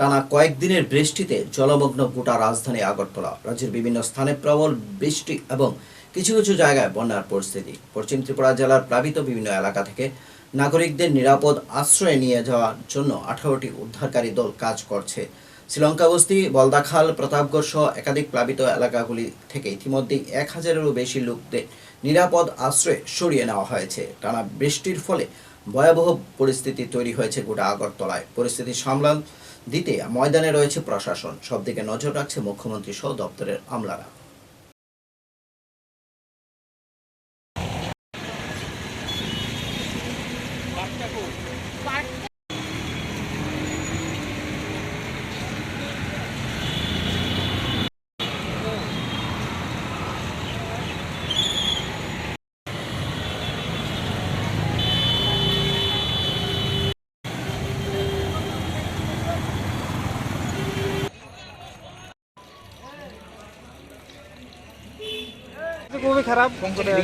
টানা কয়েকদিনের বৃষ্টিতে জলমগ্ন গোটা রাজধানী আগরতলা। রাজ্যের বিভিন্ন স্থানে প্রবল বৃষ্টি এবং কিছু কিছু জায়গায় বন্যার পরিস্থিতি। পশ্চিম ত্রিপুরা জেলার প্লাবিত বিভিন্ন এলাকা থেকে নাগরিকদের নিরাপদ আশ্রয়ে নিয়ে যাওয়ার জন্য আঠারোটি উদ্ধারকারী দল কাজ করছে। শ্রীলঙ্কা বস্তি, বলদাখাল, প্রতাপগড় সহ একাধিক প্লাবিত এলাকাগুলি থেকে ইতিমধ্যেই এক হাজারেরও বেশি লোকদের নিরাপদ আশ্রয়ে সরিয়ে নেওয়া হয়েছে। টানা বৃষ্টির ফলে ভয়াবহ পরিস্থিতি তৈরি হয়েছে গোটা আগরতলায়। পরিস্থিতি সামলান দিতে ময়দানে রয়েছে প্রশাসন। সবদিকে নজর রাখছে মুখ্যমন্ত্রী সহ দপ্তরের আমলারা। খুবই খারাপ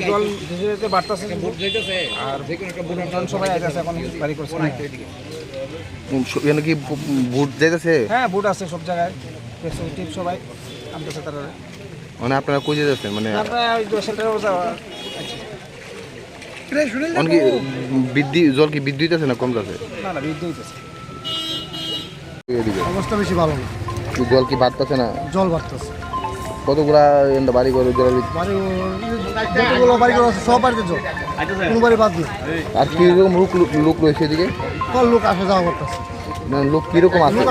জল ধীরে বাড়তেছে আর সবাই আছে এখন গাড়ি করছে। না। এখানে কি ভোট যাইতেছে? হ্যাঁ বুট আছে সব জায়গায়। টিপ সবাই আনতেছে তারা। মানে আপনারা কই যেতেছেন মানে আমরা ওই শেল্টারে যাওয়া অন কি জল কি বৃদ্ধি হইতেছে না কম যাচ্ছে? না না হইতেছে এদিকে। অবস্থা বেশি ভালো না। জল কি বাড়তেছে না? জল বাড়তেছে। কতগুলা বাড়ি ঘর জলের বাড়ি যতগুলো বাড়ি করে আছে সব বাড়িতে জল। কোনো বাড়ি বাদ নেই। আর কীরকম লোক লোক রয়েছে এদিকে? লোক আসে যাওয়া করতেছে। লোক কীরকম আছে।